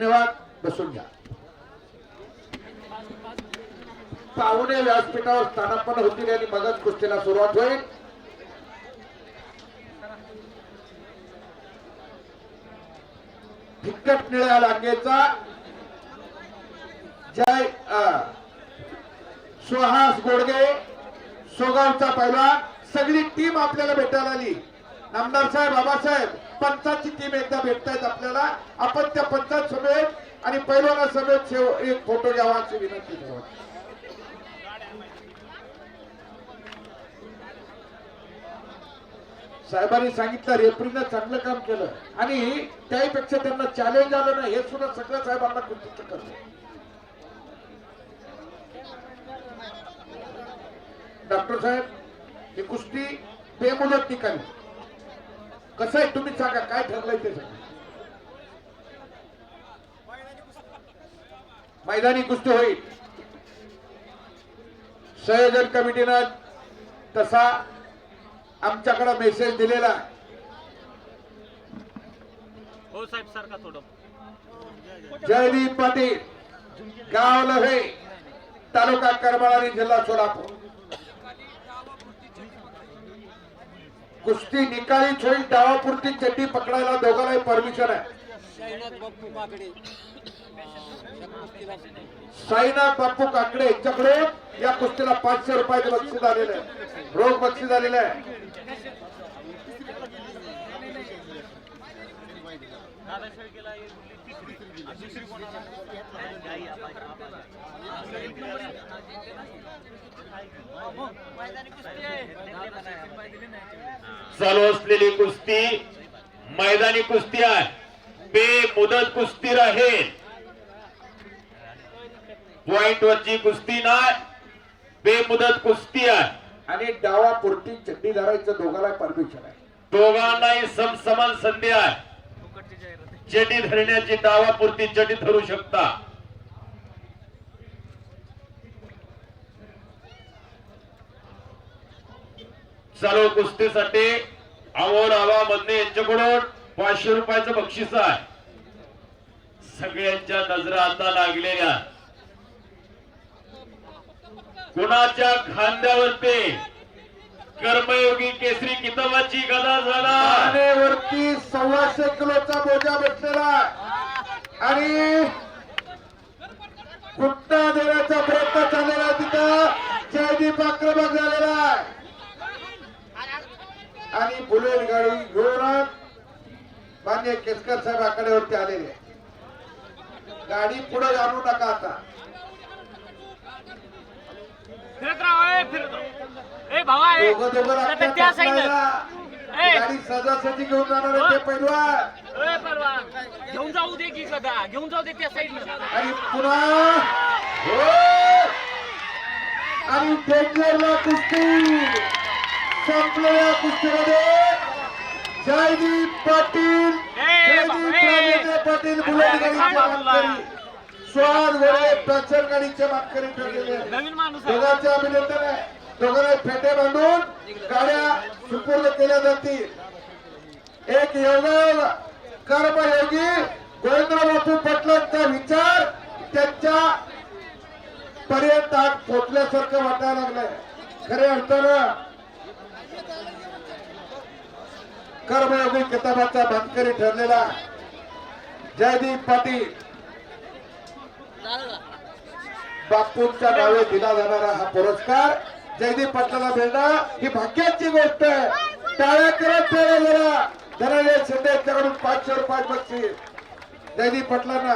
धन्यवाद. बसून घ्या. पाहुणे व्यासपीठावर स्थानापन्न होतील आणि मगच कुस्तीला सुरुवात होईल. फिक्कट निळ्या लांगेचा. जय सुहास गोडगे सोगावचा पहिला. सगळी टीम आपल्याला भेटायला आली. नामदार साहेब बाबासाहेब पंचाची टीम एकदा भेटतायत आपल्याला. आपण त्या पंचायत समेत आणि पैलवाना समेत एक फोटो घ्यावा अशी विनंती करावी. साहेबांनी सांगितलं रेफरीनं चांगलं काम केलं. आणि त्याहीपेक्षा त्यांना चॅलेंज आलं ना हे सुद्धा सगळ्या साहेबांना कृतीचं करतो डॉक्टर साहेब ही कुस्ती बेमुदत ठिकाणी. कसं आहे तुम्ही सांगा काय ठरलंय ते सांगा. मैदानी कुस्ती होईल. संयोजन कमिटीनं तसा आमच्याकडे मेसेज दिलेला. आहे. हो साहेब सारखा थोडं. जयदीप पाटील गाव लव्हे तालुका करमाळा आणि जिल्हा सोलापूर. कुस्ती निकालीच होईल डावापुरती चड्डी पकडायला दोघांनाही परमिशन आहे. साईनाथ बापू काकडे. यांच्याकडे या कुस्तीला पाचशे रुपयाचं बक्षीस आलेलं आहे. रोख बक्षीस आलेलं आहे. दादा शेळकेला एक कुठली तिसरी आणि दुसरी कोणाला आई, आबाई, आबाई. एक नंबर आहे. मैदानी कुस्ती आहे. चालू असलेली कुस्ती मैदानी कुस्ती आहे बे मुदत कुस्ती राहील पॉइंट वरची कुस्ती नाही बेमुदत कुस्ती आहे आणि डावापुरती चड्डी धरायचं दोघांना परमिशन आहे दोघांनाही समसमान संधी आहे चटी धरण्याची डावापुरती चटी धरू शकता. चालू कुस्तीसाठी आवड आवा मधने यांच्याकडून पाचशे रुपयाचं बक्षीस आहे. सगळ्यांच्या नजरा आता लागलेल्या कुणाच्या खांद्यावरती कर्मयोगी केसरी किताबाची गदा झाला. वरती सव्वाशे किलोचा बोजा बसलेला. आणि कुट्टा देण्याचा प्रयत्न चाललेला आहे तिथं जयदीप आक्रमक झालेला आहे आणि बुलेट गाडी घेऊन मान्य केसकर साहेब आकड्यावरती आलेले. गाडी पुढे आणू नका आता फिरत राहा फिरत. ए भावा त्या साईडला. गाडी घेऊन जाणार आहे ते पैलवान. घेऊन जाऊ दे की गदा घेऊन जाऊ दे त्या साईडला आणि पुन्हा हो! आणि डेंजरला कुस्ती संपलेल्या कुस्तीमध्ये जयदीप पाटील जयदीप. राजेंद्र पाटील बुलेट अरे, गाडीचे थांबा तुला. मानकरी स्वाद घोडे गाडीचे मानकरी ठरलेले आहेत. नवीन माणूस आहे. दोघांचे अभिनंदन आहे दोघांना फेटे बांधून गाड्या सुपूर्द केल्या जातील. एक योग कर्मयोगी गोविंदराव बापू पाटलांचा विचार त्यांच्या पर्यंत आज पोचल्यासारखं वाटायला लागलंय. खऱ्या अर्थानं कर्मयोगी किताबाचा बांधकरी ठरलेला जयदीप पाटील बापूंच्या नावे दिला जाणारा हा पुरस्कार जयदीप पाटलाला मिळणं ही भाग्याची गोष्ट आहे. टाळ्या करत टाळ्या जरा. धनंजय शिंदे यांच्याकडून पाचशे रुपये बक्षीस. जयदीप पाटलांना